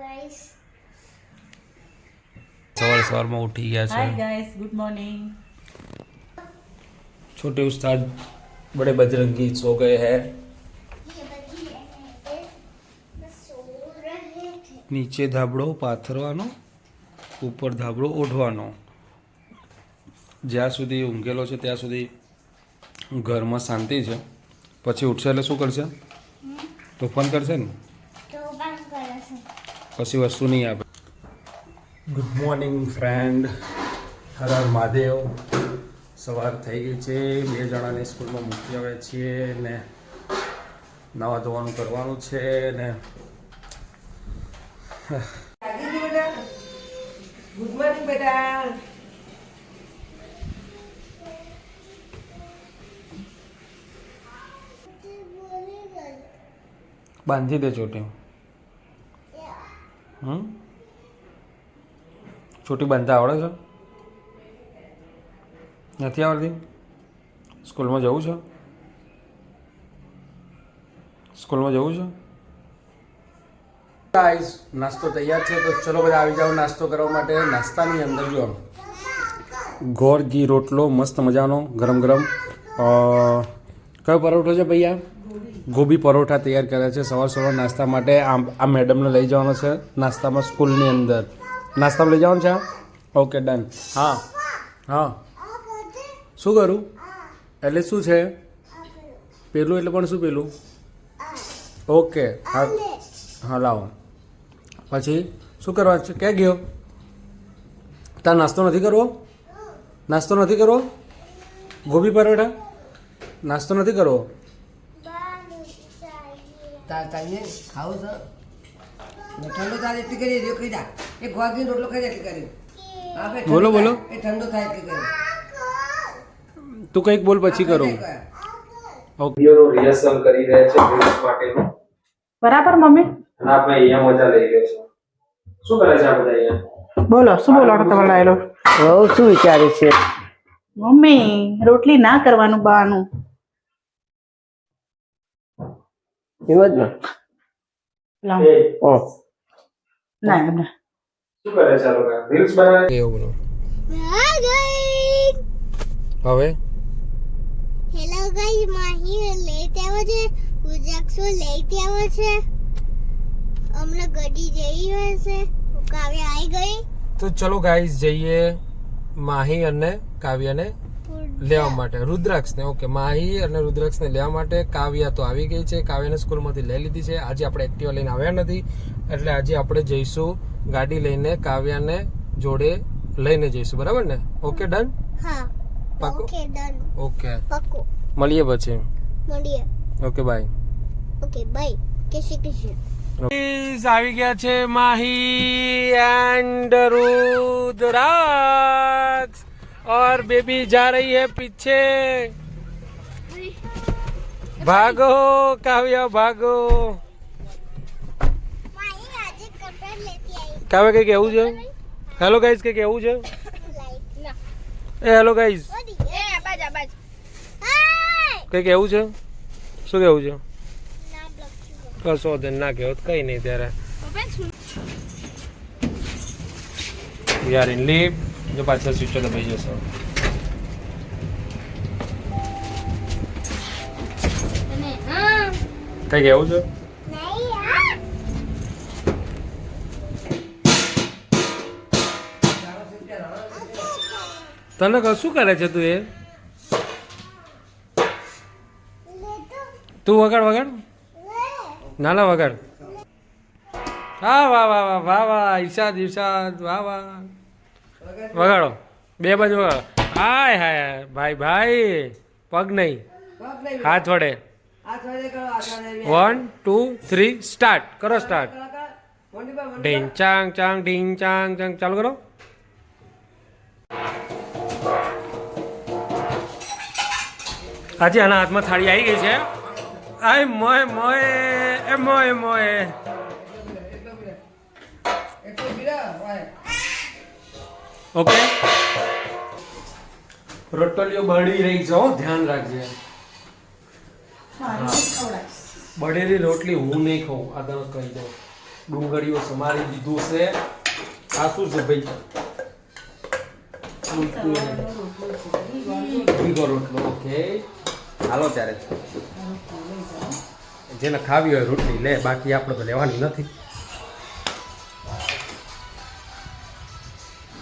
Guys સવાર સવારમાં ઉઠી ગયા हाय છે गाइस गुड मॉर्निंग छोटे उस्ताद बड़े बजरंगी सो गए हैं ये बजी रहे थे मैं सो रहे थे નીચે ધાબળો પાથરવાનો ઉપર ધાબળો ઓઢવાનો જ્યાં સુધી ઊંઘેલો છે ત્યાં સુધી ઘરમાં શાંતિ છે પછી ઉઠશે એટલે શું કરશે તોફાન કરશે ને તો બંધ કરે છે પછી વસ્તુ નહીં આપે. Good morning friend Har Har Mahadev. સવાર થઈ ગઈ છે. બે જણાને સ્કૂલમાં મૂકી આવે છીએ ને નવા ધોવાનું કરવાનું છે ને ગુડ મોર્નિંગ બેટા. બાંધી દેજો ચોટી. હમ? છૂટી બાંધતા આવડે છે? નથી આવડતી? સ્કૂલમાં જવું છે? સ્કૂલમાં જવું છે? ગાઈસ નાસ્તો તૈયાર છે, તો ચલો બધા આવી જાઓ નાસ્તો કરવા માટે. નાસ્તાની અંદર જો ગોળ, ઘી, રોટલો, મસ્ત મજાનો, ગરમ ગરમ. કયો પરોઠો છે ભૈયા? ગોબી પરોઠા તૈયાર કર્યા છે. સવાર સવાર નાસ્તા માટે આમ આ મેડમને લઈ જવાનો છે નાસ્તામાં સ્કૂલની અંદર. નાસ્તામાં લઈ જવાનું છે ઓકે, ડન. હા. હા. શું કરું? એટલે શું છે? પેલું એટલે પણ શું પેલું? ઓકે. હા. હા, લાવો. પછી શું કરવા છે? ક્યાં ગયો? તાર નાસ્તો નથી કરવો? નાસ્તો નથી કરવો? ગોબી પરોઠા? નાસ્તો નથી કરવો? તાર તારીને ખાવું છે. ઠંડો થાય એટલી કરી રહ્યો ખાઈ જા. એક વાગી રોટલો ખાઈ એટલી કરી. હા, બોલો, બોલો. એ ઠંડો થાય એટલી કરી. તું કંઈક બોલ પછી કરું. હા, રિહર્સલ કરી રહ્યા છે રીલ્સ માટેનું. બરાબર મમ્મી? અને આપણે અહીંયા મજા લઈ રહ્યો છે. શું કરે છે આ બધા અહીંયા? બોલો શું બોલવાનો તમારો ડાયલોગ બહુ શું વિચારે છે. મમ્મી રોટલી ના કરવાનું બાનું હિંમત ને લાવ. એ, ઓ ના એમને શું કરે છે આ લોકો રીલ્સ બનાવે એવું ગઈ હવે? હેલો ગાઈસ માહી લેતે આવે છે. ઉજાક્ષો લેતે આવે છે. હમણાં ગડી જઈ હશે. કાવ્ય આવી ગઈ. તો ચલો ગાઈસ જઈએ માહી અને કાવ્યને લેવા માટે. રુદ્રાક્ષને ઓકે માહી અને રુદ્રાક્ષને લેવા માટે કાવ્યા તો આવી ગઈ છે. કાવ્યાને સ્કૂલમાંથી લઈ લીધી છે. આજે આપણે એક્ટિવા લઈને આવ્યા નથી. એટલે આજે આપણે જઈશું ગાડી લઈને કાવ્યાને જોડે લઈને જઈશું. બરાબર ને? Okay done? હા. પાકો? ઓકે મળીએ પછી. મળીએ. Okay bye. Okay bye. કે શ્રી આવી ગયા છે માહી એન્ડ રુદ્રાક્ષ. और बेबी जा रही है पीछे भागो काव्या भागो માહી આજે કપડા લેતી આવી કાવ્યા કઈ કેવું છે હેલો ગાઈઝ કઈ કેવું છે લાઈટ ના એ હેલો ગાઈઝ ઓડી એ આબાજ આબાજ હાય કઈ કેવું છે શું કેવું છે ના બ્લોક છું કશો વાંધો નહીં, ના કેવું તો કઈ નહીં ત્યારે યાર ઇન લીવ જો પાછળ સ્વિચ દબાઈ જશો. કઈ કેવું છે? તને ક- શું કરે છે તું એ? તું વગાડ વગાડ. નાના ના વગાડ. હા વાહ વાહ વાહ વાહ વાહ ઈર્ષાદ ઈર્ષાદ વાહ વાહ. વગાડો. બે બાજુ વગાડો. હાય હાય ભાઈ ભાઈ પગ નહીં. હાથ વડે. વન ટુ થ્રી સ્ટાર્ટ કરો સ્ટાર્ટ ઢીંગ ચાંગ ચાંગ ઢીંગ ચાંગ ચાંગ. ચાલુ કરો. આજે આના હાથમાં થાળી આવી ગઈ છે. આય મોય મોય એ મોય મોય. ઓકે? રોટલીઓ બળી રહી જાઓ ધ્યાન રાખજે. બળેલી રોટલી હું નહીં ખાઉં આ તને કહી દઉં. ડુંગળીઓ સમારી દીધું છે. આ શું છે ભાઈ? ભીગો રોટલો ઓકે. હાલો ત્યારે. જેને ખાવી હોય રોટલી લે બાકી આપણે તો લેવાની નથી.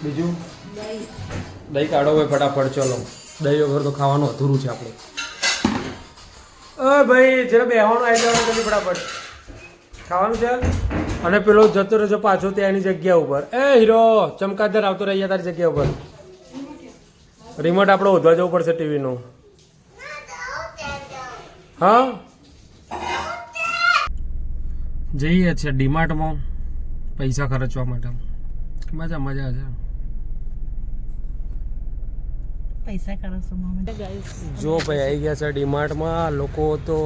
બીજું? દહીં. કાઢો ભાઈ ફટાફટ ચલો. દહીં વગર તો ખાવાનું અધૂરું છે આપણે. અ ભાઈ જરા બેહવાનું આવી જવાનું જલ્દી ફટાફટ. ખાવાનું છે? અને પેલો જતો રહેજો પાછો ત્યાંની જગ્યા ઉપર. એ હીરો ચમકાદર આવતો રહી તારી જગ્યા ઉપર. રિમોટ આપણે ઓધવા જવું પડશે ટીવીનું. હા? જઈએ છીએ ડીમાર્ટમાં પૈસા ખર્ચવા માટે. મજા મજા છે. પૈસા કરો છો મમ્મી? જો ભાઈ આવી ગયા છે ડીમાર્ટમાં. લોકો તો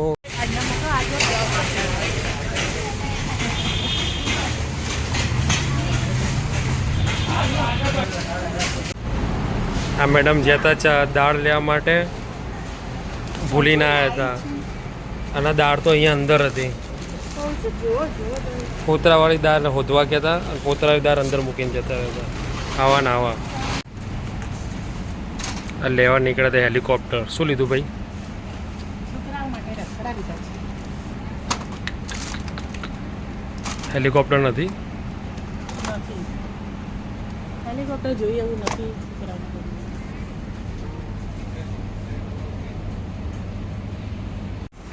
આ મેડમ જતા ચા દાળ લેવા માટે ભૂલી ના આવ્યા હતા. અને દાળ તો અહીંયા અંદર હતી. કોતરાવાળી દાળ હોદવા ગયા હતા અને ફોતરાવાળી દાળ અંદર મૂકીને જતા રહ્યા હતા. આવા ના આવા. લેવા નીકળ્યા હતા હેલિકોપ્ટર. શું લીધું ભાઈ? હેલિકોપ્ટર નથી? નથી હેલિકોપ્ટર જોઈએ એવું નથી.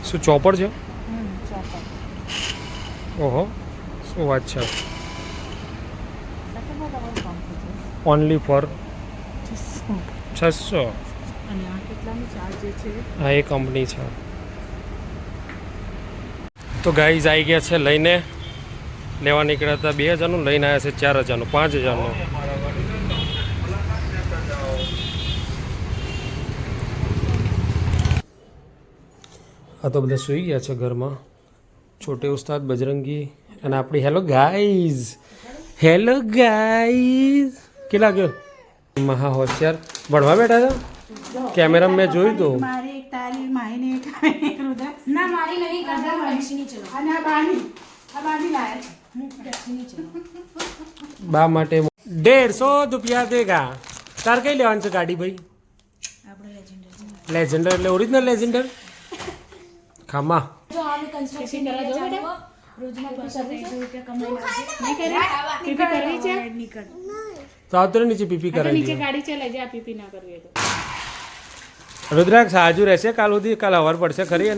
શું ચોપડ છે? ઓહો શું વાત છે? ઓનલી ફોર છસો. હા એ કંપની છે. તો ગાઈઝ આવી ગયા છે લઈને. લેવા નીકળ્યા હતા બે હજારનું લઈને આવ્યા છે ચાર હજારનું પાંચ હજારનું. આ તો બધા સૂઈ ગયા છે ઘરમાં. છોટે ઉસ્તાદ બજરંગી અને આપણી હેલો ગાઈઝ હેલો ગાઈઝ કેટલા ગયો મહા હોશિયાર ભણવા બેઠા હતા કેમેરા મેં જોયું હતું મારી એક તારી માહીને એક એક રુદ્ર ના મારી નહીં કરતા ટેક્સીની ચલો અને આ બાની આ બાની લાયા છે. ટેક્સીની ચલો બા માટે દેડસો રૂપિયા દેગા તાર કઈ લેવાનું છે ગાડી ભાઈ? આપણે લેજેન્ડર લેજેન્ડર એટલે ઓરિજિનલ લેજેન્ડર ખામા. જો અમે કન્સ્ટ્રક્શન કરવા બેટા. રોજના રૂપિયા કમાઈ લાવજે નહીં કરે કે કરવી છે? નીકળ. તો નીચે પીપી કરે કરાવી નીચે ગાડી લેજે આ પીપી ના કરવી તો. રુદ્રાક્ષ હાજુ રહેશે કાલ સુધી? કાલ હવાર પડશે ખરી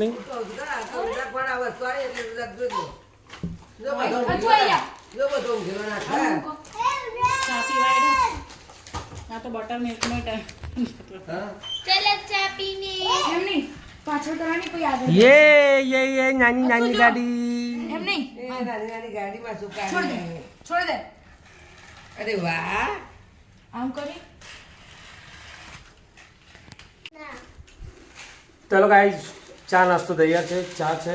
જો જા જો એમ નહીં પાછળ કરવાની કોઈ આગળ યે યે યે નાની નાની ગાડી. એમ નહીં? નાની નાની ગાડીમાં શું છોડ દે છોડ દે. અરે વાહ આમ કરી ચલો ગાઈઝ ચા નાસ્તો તૈયાર છે ચા છે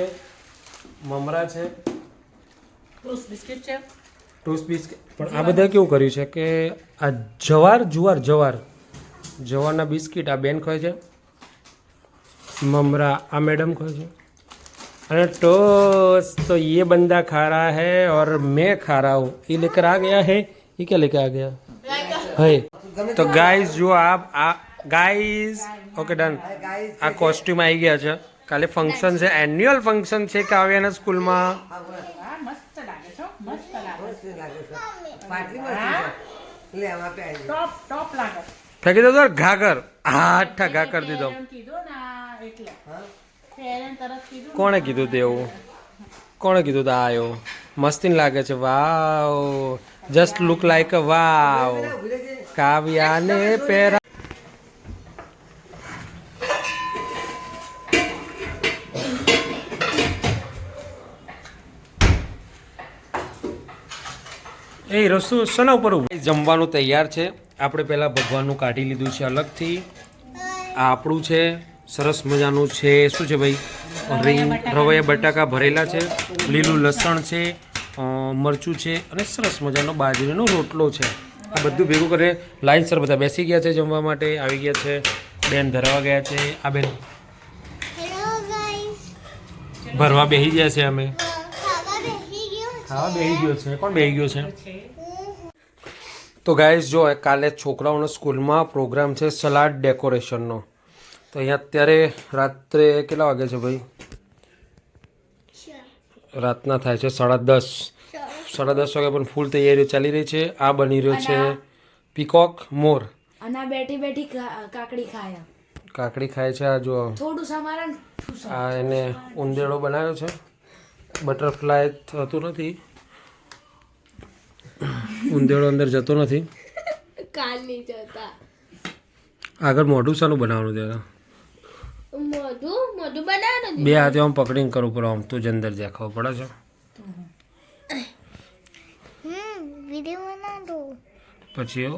મમરા છે ટોસ્ટ બિસ્કિટ છે ટોસ્ટ બિસ્કિટ પણ આ બધા કેવું કર્યું છે કે આ જવાર જુવાર જવાર જવારના બિસ્કિટ આ બેન ખોય છે મમરા આ મેડમ ખોય છે અને टोस्ट तो ये बंदा खा रहा है और मैं खा रहा हूँ ये लेकर आ गया है ये क्या लेकर आ गया है तो गाइस जो आप आ गाइस ओके डन ગાઈસ આ કોસ્ટ્યુમ આવી ગયા છે કાલે ફંક્શન છે એન્યુઅલ ફંક્શન છે કાવ્યાના સ્કૂલમાં આ મસ્ત લાગે છે હો, મસ્ત લાગે મસ્ત લાગે છે પાટલી મસ્ત છે લે આમાં પહેરી ટોપ ટોપ લાગે ફેંકી દો ઘાઘર આઠા ઘા કરી દીધો એમ કીધું ને આ એટલે હા ફેરન તરત કીધું કોણે કીધું તે એવું કોણે કીધું તા આયો મસ્તીન લાગે છે wow just look like a wow. કાવ્યાને પહેરા એ રસ્તો સના ઉપર જમવાનું તૈયાર છે. આપણે પહેલાં ભગવાનનું કાઢી લીધું છે અલગથી. આ આપણું છે. સરસ મજાનું છે. શું છે ભાઈ? રીંગ રવૈયા બટાકા ભરેલા છે લીલું લસણ છે મરચું છે અને સરસ મજાનો બાજરીનો રોટલો છે. આ બધું ભેગું કરે. લાઈન સર બધા બેસી ગયા છે જમવા માટે. આવી ગયા છે. બેન ધરવા ગયા છે. આ બેન ભરવા બેસી ગયા છે અમે. ખાવા બેસી ગયો હા બેહી ગયો છે. કોણ બેહી ગયો છે? છે તો ગાઈઝ જો કાલે છોકરાઓનો સ્કૂલમાં પ્રોગ્રામ છે સલાડ ડેકોરેશનનો તો અહીંયા અત્યારે રાત્રે કેટલા વાગે છે ભાઈ? રાતના થાય છે સાડા દસ. સાડા દસ વાગે પણ ફૂલ તૈયારીઓ ચાલી રહી છે. આ બની રહ્યો છે પીકોક મોર. અને બેઠી બેઠી કાકડી ખાય. કાકડી ખાય છે આ જો થોડું સમારણ આ એને ઉંદેડો બનાવ્યો છે. બટરફ્લાય થતું નથી. ઉંદેડો અંદર જતો નથી. કાલની જતા. આગળ મોઢું શાનું બનાવવાનું છે. મોઢું મોઢું બનાવવાનું બે હાથે આમ પકડીને કરવું પડે આમ તું જ અંદર જાય ખબર પડે છે? હમ વીડિયો બના પછી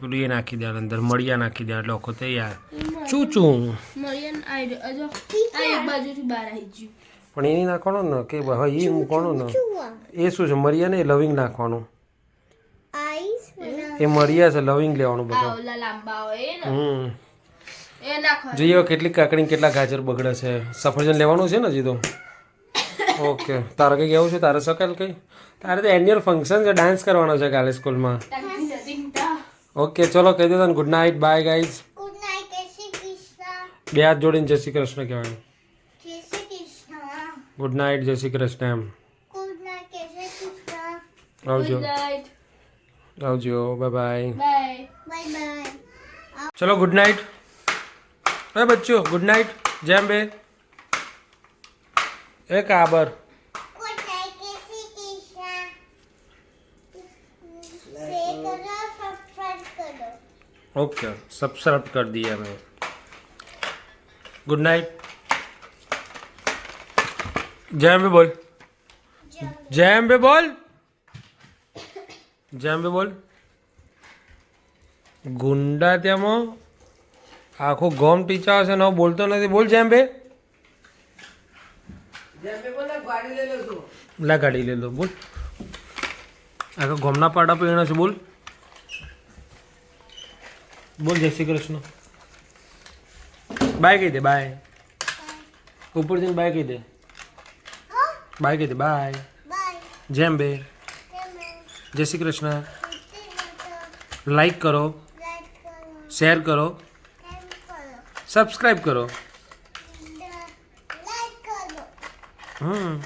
પેલું એ નાખી દે અંદર મળિયા નાખી દે એટલે આખો તૈયાર. ચૂ ચૂ પણ એ નાખવાનું ને કે હા એ મૂકવાનું ને. એ શું છે મરિયા ને લવિંગ નાખવાનું? એ મરિયા છે લવિંગ લેવાનું બધું. બધા લાંબા હોય હમ. જોઈએ કેટલી કાકડી કેટલા ગાજર બગડે છે. સફરજન લેવાનું છે ને હજી તો? ઓકે. તારે કંઈ કેવું છે? તારે શકાય કંઈ? તારે તો એન્યુઅલ ફંક્શન છે ડાન્સ કરવાનો છે કાલે સ્કૂલમાં. ઓકે ચલો કહી દો તને good night bye guys good night જય શ્રી કૃષ્ણ. બે હાથ જોડીને જય શ્રી કૃષ્ણ કહેવાય. જય શ્રી કૃષ્ણ. ગુડ નાઇટ જય શ્રી કૃષ્ણ એમ. આવજો. આવજો bye bye bye bye bye ચલો ગુડ નાઇટ અરે બચ્ચો ગુડ નાઇટ જેમ બે એ કાબર ગુડ નાઇટ જય શ્રી કૃષ્ણ શેર કરો સબસ્ક્રાઇબ કરો ओके सब्सक्राइब कर दिया मैं गुड नाइट जय अम्बे बोल जय अम्बे बोल जय अम्बे बोल ગુંડા તેમાં આખો ગોમ ટીચા હશે ને બોલતો નથી. બોલ જેમ બે લા ગાડી લઈ લો. બોલ. આખો ગોમના પાડા પીણા છે. બોલ. બોલ જય શ્રી કૃષ્ણ. બાય કહી દે બાય. ઉપર જઈને બાય કહી દે. બાય કહી દે બાય. બાય જેમ બે જય શ્રી કૃષ્ણ. લાઈક કરો. શેર કરો. સબસ્ક્રાઈબ કરો. હમ.